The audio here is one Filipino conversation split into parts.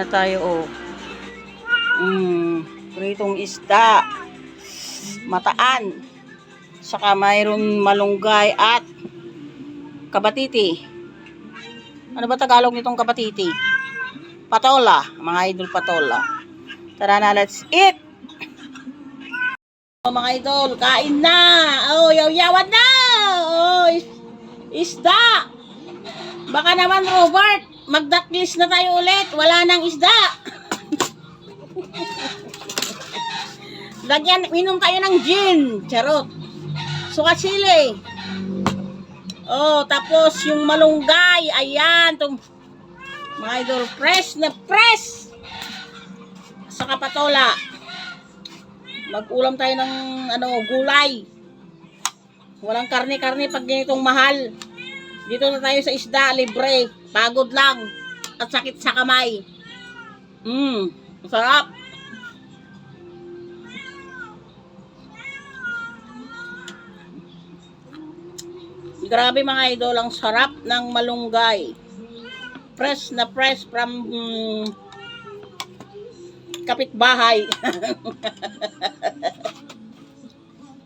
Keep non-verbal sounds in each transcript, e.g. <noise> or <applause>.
Na tayo oh. Mm, pritong isda. Mataan. Saka mayroon malunggay at kabatiti. Ano ba Tagalog nitong kabatiti? Patola. Mga idol patola. Tara na, let's eat! Oh, mga idol, kain na! Oh, yaw-yawan na! Oh, is- isda! Baka naman, Robert, magdaklis na tayo ulit. Wala nang isda. Lagyan, minom tayo ng gin. Charot. Suka chili. Oh, tapos yung malunggay. Ayan. Tung, mga idol, fresh na fresh. Saka patola. Mag-ulam tayo ng ano, gulay. Walang karne-karne pag ganitong mahal. Dito na tayo sa isda, libre. Pagod lang. At sakit sa kamay. Mmm, masarap. Grabe mga idol, ang sarap ng malunggay. Fresh na fresh from mm, kapitbahay. <laughs>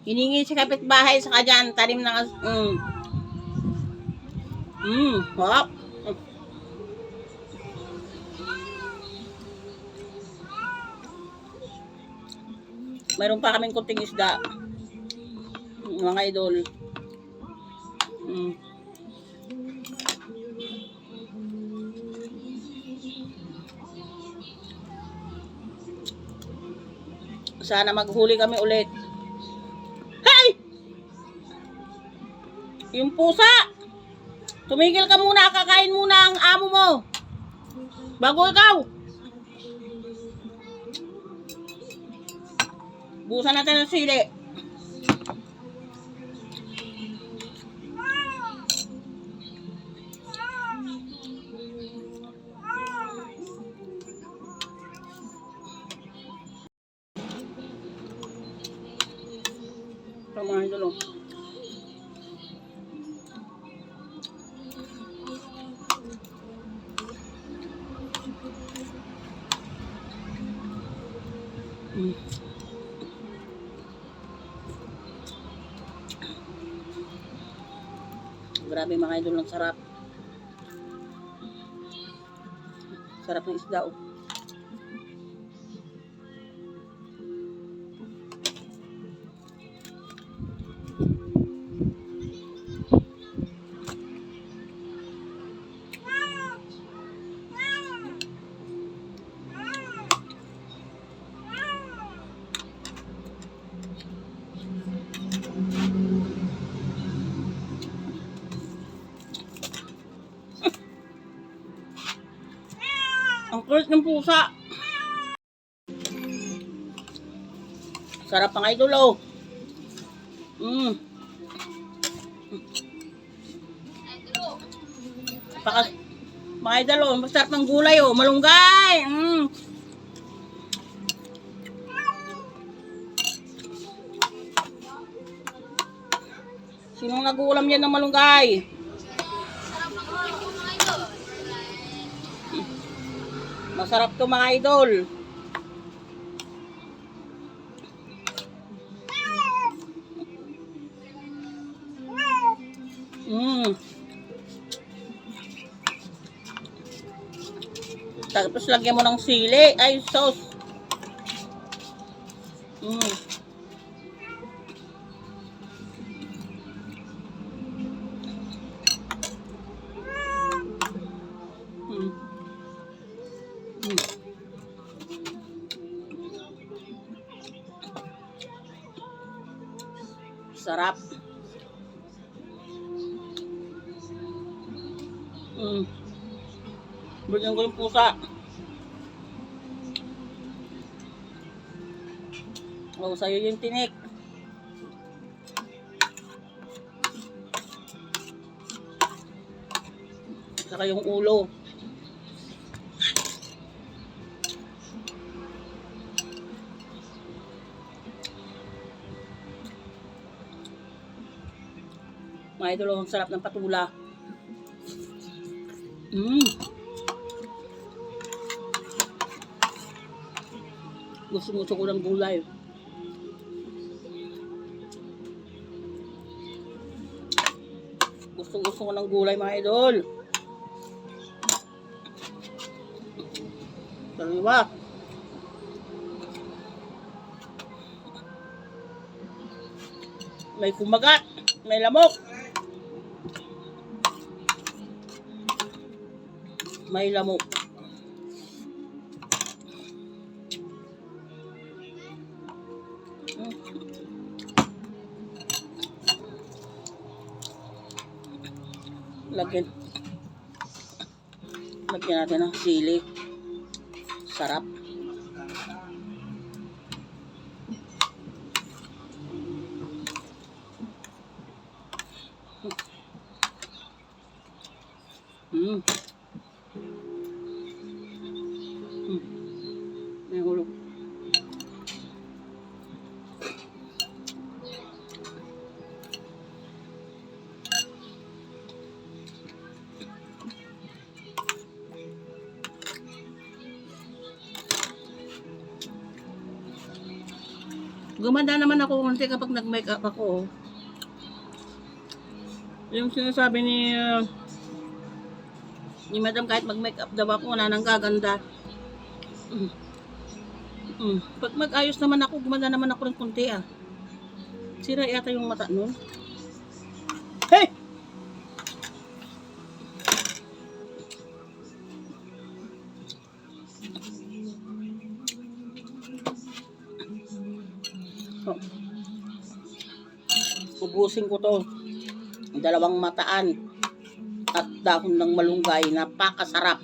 Hiningi sa kapitbahay sa kadyan, tanim ng mm, Mmm, hop. Mayroon pa kaming kunting isda. Mga idol. Mm. Sana maghuli kami ulit. Hey! Yung pusa! Tumigil ka muna, kakain muna ang amo mo. Bago ikaw. Busan natin ng sili. Ito mga Mm. Grabe mga idol ng sarap. Sarap ng isda oh. Kulit ng pusa. Sarap ang idol oh. Mm. Pakas mga idol oh, masarap ng gulay oh, malunggay. Mm. Sinong nag-uulam yan ng malunggay? Masarap to mga idol. Mm. Tapos lagyan mo ng sili. Ay, sauce. Mm. Sarap. Mm. Bigyan ko yung pusa. O, sa'yo yung tinik. Saka yung ulo. Mga idol, ang sarap ng patula. Mmm. Gusto gusto ko ng gulay. Gusto gusto ko ng gulay mga idol. Dalawa. May kumagat, may lamok. May lamok. Lagyan. Lagyan natin ng sili. Sarap. Mm. Gumanda naman ako konti kapag nag-makeup ako. Yung sinasabi ni uh, ni madam kahit mag-makeup daw ako, wala nang gaganda. Mm. Mm. Pag mag-ayos naman ako, gumanda naman ako ng konti ah. Sira yata yung mata nun. Oh. Ubusin ko to. Dalawang mataan at dahon ng malunggay. Napakasarap.